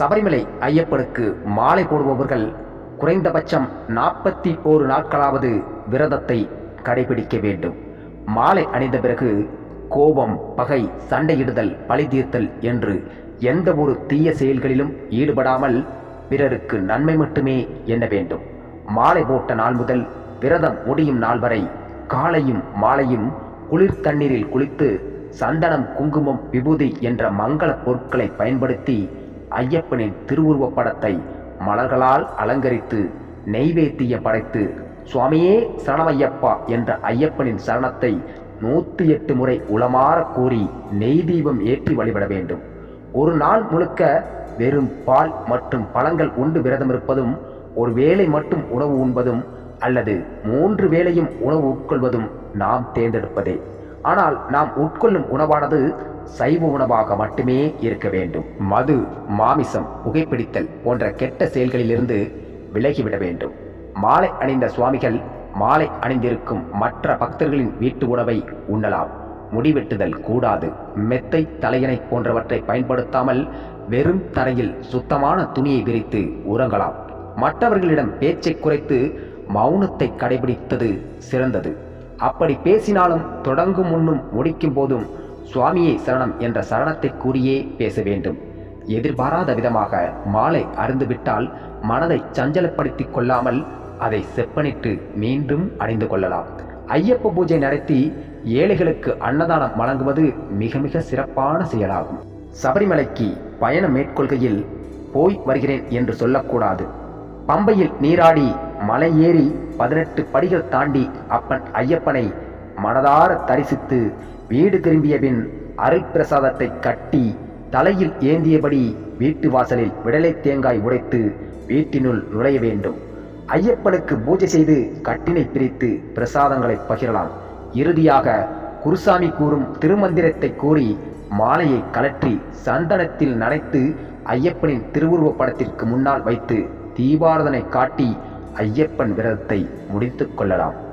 சபரிமலை ஐயப்பனுக்கு மாலை போடுபவர்கள் குறைந்தபட்சம் நாற்பத்தி ஓரு நாட்களாவது விரதத்தை கடைபிடிக்க வேண்டும். மாலை அணிந்த பிறகு கோபம் பகை சண்டையிடுதல் பழி தீர்த்தல் என்று எந்த ஒரு தீய செயல்களிலும் ஈடுபடாமல் பிறருக்கு நன்மை மட்டுமே எண்ண வேண்டும். மாலை போட்ட நாள் முதல் விரதம் முடியும் நாள் வரை காலையும் மாலையும் குளிர் தண்ணீரில் குளித்து சந்தனம் குங்குமம் விபூதி என்ற மங்கள பொருட்களை பயன்படுத்தி ஐயப்பனின் திருவுருவப் படத்தை மலர்களால் அலங்கரித்து நெய்வேத்திய படைத்து சுவாமியே சரணமையப்பா என்ற ஐயப்பனின் சரணத்தை நூற்றி எட்டு முறை உளமாற கூறி நெய் தீபம் ஏற்றி வழிபட வேண்டும். ஒரு நாள் முழுக்க வெறும் பால் மற்றும் பழங்கள் உண்டு விரதம் இருப்பதும் ஒரு வேளை மட்டும் உணவு உண்பதும் அல்லது மூன்று வேளையும் உணவு உட்கொள்வதும் நாம் தேர்ந்தெடுப்பதே. ஆனால் நாம் உட்கொள்ளும் உணவானது சைவ உணவாக மட்டுமே இருக்க வேண்டும். மது மாமிசம் புகைப்பிடித்தல் போன்ற கெட்ட செயல்களிலிருந்து விலகிவிட வேண்டும். மாலை அணிந்த சுவாமிகள் மாலை அணிந்திருக்கும் மற்ற பக்தர்களின் வீட்டு உணவை உண்ணலாம். முடிவெட்டுதல் கூடாது. மெத்தை தலையணை போன்றவற்றை பயன்படுத்தாமல் வெறும் தரையில் சுத்தமான துணியை விரித்து உறங்கலாம். மற்றவர்களிடம் பேச்சை குறைத்து மௌனத்தை கடைபிடித்தது சிறந்தது. அப்படி பேசினாலும் தொடங்கும் முன்னும் முடிக்கும் போதும் சுவாமியை சரணம் என்ற சரணத்தை கூறியே பேச வேண்டும். எதிர்பாராத விதமாக மாலை அருந்துவிட்டால் மனதை சஞ்சலப்படுத்தி கொள்ளாமல் அதை செப்பனிட்டு மீண்டும் அணிந்து கொள்ளலாம். ஐயப்ப பூஜை நடத்தி ஏழைகளுக்கு அன்னதானம் வழங்குவது மிக மிக சிறப்பான செயலாகும். சபரிமலைக்கு பயணம் மேற்கொள்கையில் போய் வருகிறேன் என்று சொல்லக்கூடாது. பம்பையில் நீராடி மலை ஏறி பதினெட்டு படிகள் தாண்டி அப்பன் ஐயப்பனை மனதார தரிசித்து வீடு திரும்பிய பின் அருள் பிரசாதத்தை கட்டி தலையில் ஏந்தியபடி வீட்டு வாசலில் விடலை தேங்காய் உடைத்து வீட்டினுள் நுழைய வேண்டும். ஐயப்பனுக்கு பூஜை செய்து கட்டினை பிரித்து பிரசாதங்களை பகிரலாம். இறுதியாக குருசாமி கூறும் திருமந்திரத்தை கூறி மாலையை கலற்றி சந்தனத்தில் நனைத்து ஐயப்பனின் திருவுருவப் படத்திற்கு முன்னால் வைத்து தீபாரதனை காட்டி ஐயப்பன் விரதத்தை முடித்து கொள்ளலாம்.